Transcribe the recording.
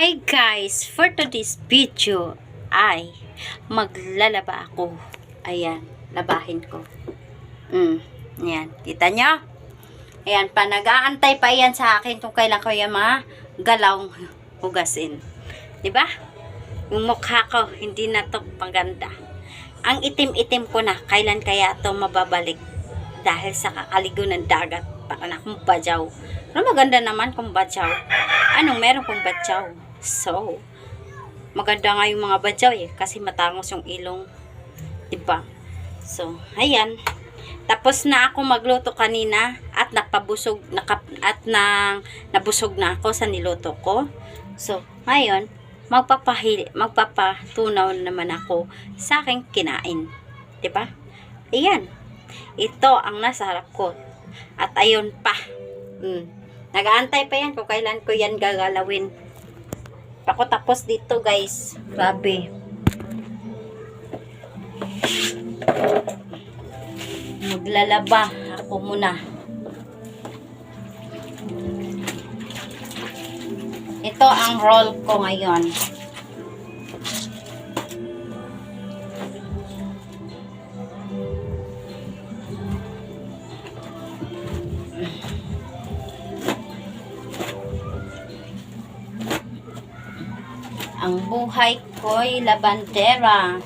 Hi guys! For today's video ay maglalaba ako. Ayan, labahin ko. Mm, ayan. Kita nyo? Ayan, pa nag-aantay pa yan sa akin kung kailan ko yung mga galawang hugasin. ba? Yung mukha ko, hindi na to paganda. Ang itim-itim ko na, kailan kaya to mababalik? Dahil sa kakaligo ng dagat, para na akong badyaw. Pero maganda naman kung badyaw. Anong meron kung badyaw? So, maganda nga yung mga badyaw eh, kasi matangos yung ilong. Diba? So, ayan. Tapos na ako magluto kanina at napabusog nakap, at na nabusog na ako sa niluto ko. So, ngayon, magpapahili, magpapatunaw naman ako sa aking kinain. 'Di ba? Ayan. Ito ang nasa harap ko. At ayun pa. Mm. Nagaantay pa yan kung kailan ko yan gagalawin. Ako tapos dito guys. Grabe. Maglalaba ako muna. Ito ang roll ko ngayon. Ang buhay ko'y labandera.